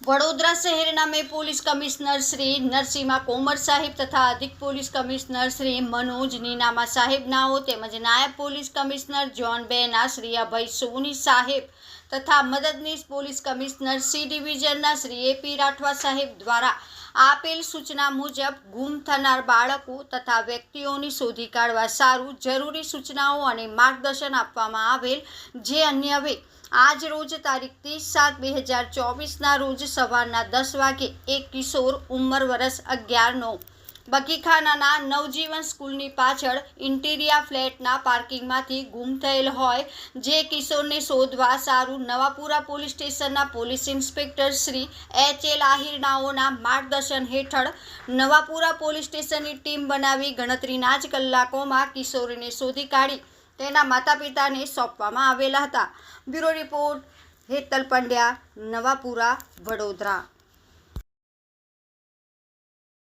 વડોદરા શહેરના મેં police commissioner Shri Narasimha Komar સાહેબ તથા અધિક પોલીસ કમિશનર શ્રી મનોજ નીનામા સાહેબનાઓ તેમજ નાયબ પોલીસ કમિશનર જ્હોન બેના શ્રી અભય સોની સાહેબ તથા મદદનીશ પોલીસ કમિશનર સી ડિવિઝનના શ્રી એપી રાઠવા સાહેબ દ્વારા આપેલ સૂચના મુજબ ગુમ થનાર બાળકો તથા વ્યક્તિઓની શોધી કાઢવા સારું, જરૂરી સૂચનાઓ અને માર્ગદર્શન આપવામાં આવેલ જે અન્યવે આજ રોજ તારીખ ત્રીસ સાત બે હજાર ચોવીસના રોજ સવારના દસ વાગે એક કિશોર ઉંમર વર્ષ અગિયારનો બગીખાનાના નવજીવન સ્કૂલની પાછળ ઇન્ટિરિયા ફ્લેટના પાર્કિંગમાંથી ગુમ થયેલ હોય, જે કિશોરને શોધવા સારું નવાપુરા પોલીસ સ્ટેશનના police inspector Shri H L આહિરનાઓના માર્ગદર્શન હેઠળ નવાપુરા પોલીસ સ્ટેશનની ટીમ બનાવી ગણતરીના જ કલાકોમાં કિશોરીને શોધી કાઢી. તેના માતા પિતાને સોંપવામાં આવેલા હતા. Bureau report Hetal Pandya, Navapura, Vadodara.